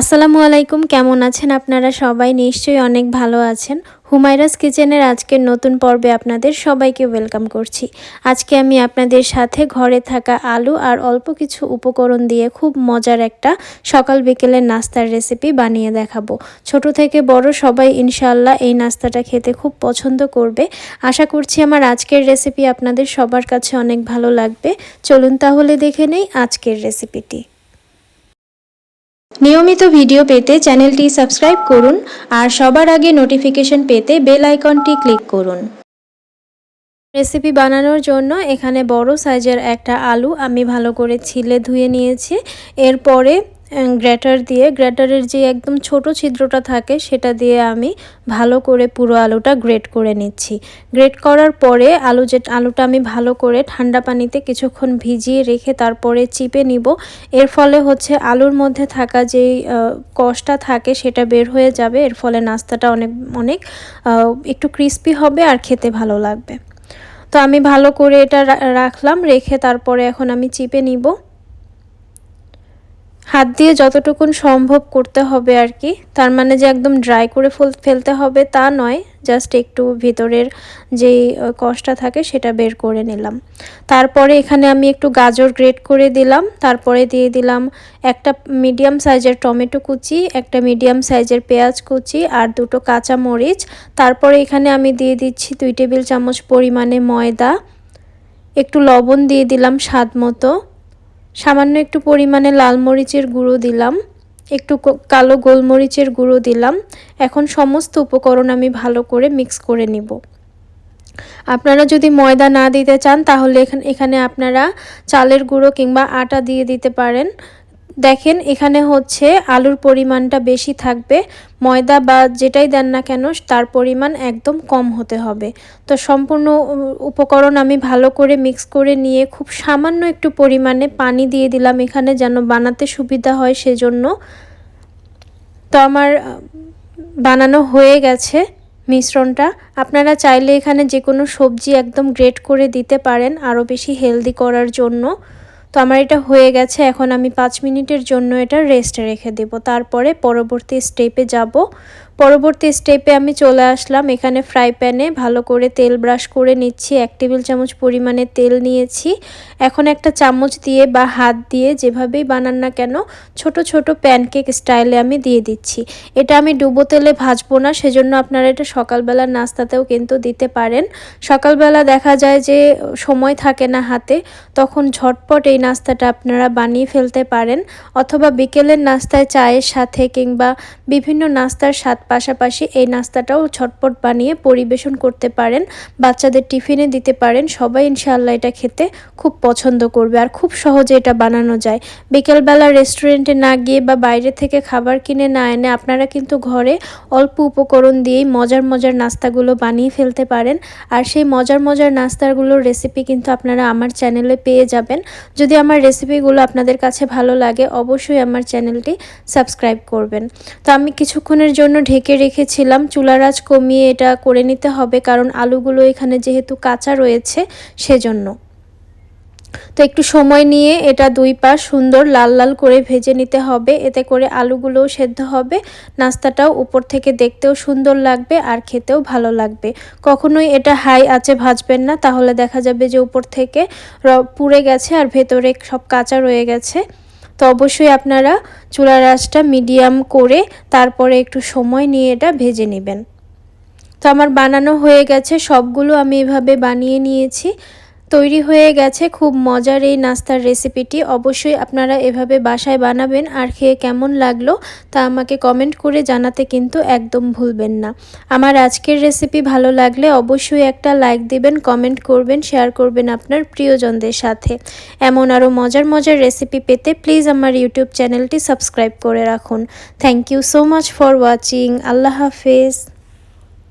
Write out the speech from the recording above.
আসসালামু আলাইকুম, কেমন আছেন আপনারা সবাই? নিশ্চয়ই অনেক ভালো আছেন। হুমায়রাস কিচেনের আজকের নতুন পর্বে আপনাদের সবাইকে ওয়েলকাম করছি। আজকে আমি আপনাদের সাথে ঘরে থাকা আলু আর অল্প কিছু উপকরণ দিয়ে খুব মজার একটা সকাল বিকেলের নাস্তার রেসিপি বানিয়ে দেখাবো। ছোট থেকে বড় সবাই ইনশাল্লাহ এই নাস্তাটা খেতে খুব পছন্দ করবে। আশা করছি আমার আজকের রেসিপি আপনাদের সবার কাছে অনেক ভালো লাগবে। চলুন তাহলে দেখে নেই আজকের রেসিপিটি। নিয়মিত ভিডিও পেতে চ্যানেলটি সাবস্ক্রাইব করুন আর সবার আগে নোটিফিকেশন পেতে বেল আইকনটি ক্লিক করুন। রেসিপি বানানোর জন্য এখানে বড় সাইজের একটা আলু আমি ভালো করে ছিলে ধুয়ে নিয়েছি। এরপরে গ্র্যাটার দিয়ে, গ্রেটারের যে একদম ছোট ছিদ্রটা থাকে, সেটা দিয়ে আমি ভালো করে পুরো আলুটা গ্রেট করে নিচ্ছি। গ্রেট করার পরে আলু যে, আলুটা আমি ভালো করে ঠান্ডা পানিতে কিছুক্ষণ ভিজিয়ে রেখে তারপরে চিপে নিব। এর ফলে হচ্ছে আলুর মধ্যে থাকা যেই কষটা থাকে, সেটা বের হয়ে যাবে। এর ফলে নাস্তাটা অনেক অনেক একটু ক্রিস্পি হবে আর খেতে ভালো লাগবে। তো আমি ভালো করে এটা রাখলাম, রেখে তারপরে এখন আমি চিপে নিব। হাত দিয়ে যতটুকুন সম্ভব করতে হবে আর কি। তার মানে যে একদম ড্রাই করে ফেলতে হবে তা নয় জাস্ট একটু ভিতরের যেই কষটা থাকে সেটা বের করে নিলাম। তারপরে এখানে আমি একটু গাজর গ্রেট করে দিলাম। তারপরে দিয়ে দিলাম একটা মিডিয়াম সাইজের টমেটো কুচি, একটা মিডিয়াম সাইজের পেঁয়াজ কুচি আর দুটো কাঁচা মরিচ তারপরে এখানে আমি দিয়ে দিচ্ছি দুই টেবিল চামচ পরিমাণে ময়দা। একটু লবণ দিয়ে দিলাম স্বাদ মতো। সামান্য একটু পরিমাণে লাল মরিচের গুঁড়ো দিলাম, একটু কালো গোলমরিচের গুঁড়ো দিলাম। এখন সমস্ত উপকরণ আমি ভালো করে মিক্স করে নিব। আপনারা যদি ময়দা না দিতে চান, তাহলে এখানে আপনারা চালের গুঁড়ো কিংবা আটা দিয়ে দিতে পারেন। দেখেন, এখানে হচ্ছে আলুর পরিমাণটা বেশি থাকবে। ময়দা বা যেটাই দেন না কেন, তার পরিমাণ একদম কম হতে হবে। তো সম্পূর্ণ উপকরণ আমি ভালো করে মিক্স করে নিয়ে খুব সামান্য একটু পরিমাণে পানি দিয়ে দিলাম এখানে যেন বানাতে সুবিধা হয় সেজন্য। তো আমার বানানো হয়ে গেছে মিশ্রণটা। আপনারা চাইলে এখানে যে কোনো সবজি একদম গ্রেট করে দিতে পারেন আরও বেশি হেলদি করার জন্য। আমার এটা হয়ে গেছে, এখন আমি পাঁচ মিনিটের জন্য এটা রেস্টে রেখে দেব। তারপরে পরবর্তী স্টেপে যাব। পরবর্তী স্টেপে আমি চলে আসলাম। এখানে ফ্রাই প্যানে ভালো করে তেল ব্রাশ করে নিচ্ছি। এক টেবিল চামচ পরিমাণে তেল নিয়েছি। এখন একটা চামচ দিয়ে বা হাত দিয়ে যেভাবেই বানান না কেন ছোট ছোট প্যানকেক স্টাইলে আমি দিয়ে দিচ্ছি। এটা আমি ডুবো তেলে ভাজবো না, সেজন্য আপনারা এটা সকালবেলার নাস্তাতেও কিন্তু দিতে পারেন। সকালবেলা দেখা যায় যে সময় থাকে না হাতে, তখন ঝটপট এই নাস্তাটা আপনারা বানিয়ে ফেলতে পারেন। অথবা বিকেলের নাস্তায় চায়ের সাথে কিংবা বিভিন্ন নাস্তার স্বাদ পাশাপাশি এই নাস্তাটাও ছটপট বানিয়ে পরিবেশন করতে পারেন, বাচ্চাদের টিফিনে দিতে পারেন, সবাই ইনশাআল্লাহ এটা খেতে খুব পছন্দ করবে আর খুব সহজে এটা বানানো যায়। বিকেলবেলা রেস্টুরেন্টে না গিয়ে বা বাইরে থেকে খাবার কিনে না এনে আপনারা কিন্তু ঘরে অল্প উপকরণ দিয়েই মজার মজার নাস্তাগুলো বানিয়ে ফেলতে পারেন। আর সেই মজার মজার নাস্তাগুলোর রেসিপি কিন্তু আপনারা আমার চ্যানেলে পেয়ে যাবেন। যদি আমার রেসিপিগুলো আপনাদের কাছে ভালো লাগে, অবশ্যই আমার চ্যানেলটি সাবস্ক্রাইব করবেন। তো আমি কিছুক্ষণের জন্য ঢেকে রেখেছিলাম। চুলার আঁচ কমিয়ে এটা করে নিতে হবে কারণ আলুগুলো এখানে যেহেতু কাঁচা রয়েছে সেজন্য। তো একটু সময় নিয়ে এটা দুই পাশ সুন্দর লাল লাল করে ভেজে নিতে হবে। এতে করে আলুগুলোও সেদ্ধ হবে, নাস্তাটাও উপর থেকে দেখতেও সুন্দর লাগবে আর খেতেও ভালো লাগবে। কখনোই এটা হাই আছে ভাজবেন না, তাহলে দেখা যাবে যে উপর থেকে পুড়ে গেছে আর ভেতরে সব কাঁচা রয়ে গেছে। তো অবশ্যই আপনারা চুলার আঁচটা মিডিয়াম করে তারপরে একটু সময় নিয়ে এটা ভেজে নেবেন। তো আমার বানানো হয়ে গেছে, সবগুলো আমি এভাবে বানিয়ে নিয়েছি। তৈরি হয়ে গেছে খুব মজার এই নাস্তার রেসিপিটি। অবশ্যই আপনারা এভাবে বাসায় বানাবেন আর খেয়ে কেমন লাগল তা আমাকে কমেন্ট করে জানাতে কিন্তু একদম ভুলবেন না। আমার আজকের রেসিপি ভালো লাগলে অবশ্যই একটা লাইক দিবেন, কমেন্ট করবেন, শেয়ার করবেন আপনার প্রিয়জনদের সাথে। এমন আরও মজার মজার রেসিপি পেতে প্লিজ আমার ইউটিউব চ্যানেলটি সাবস্ক্রাইব করে রাখুন। Thank you so much for watching. আল্লাহ হাফেজ।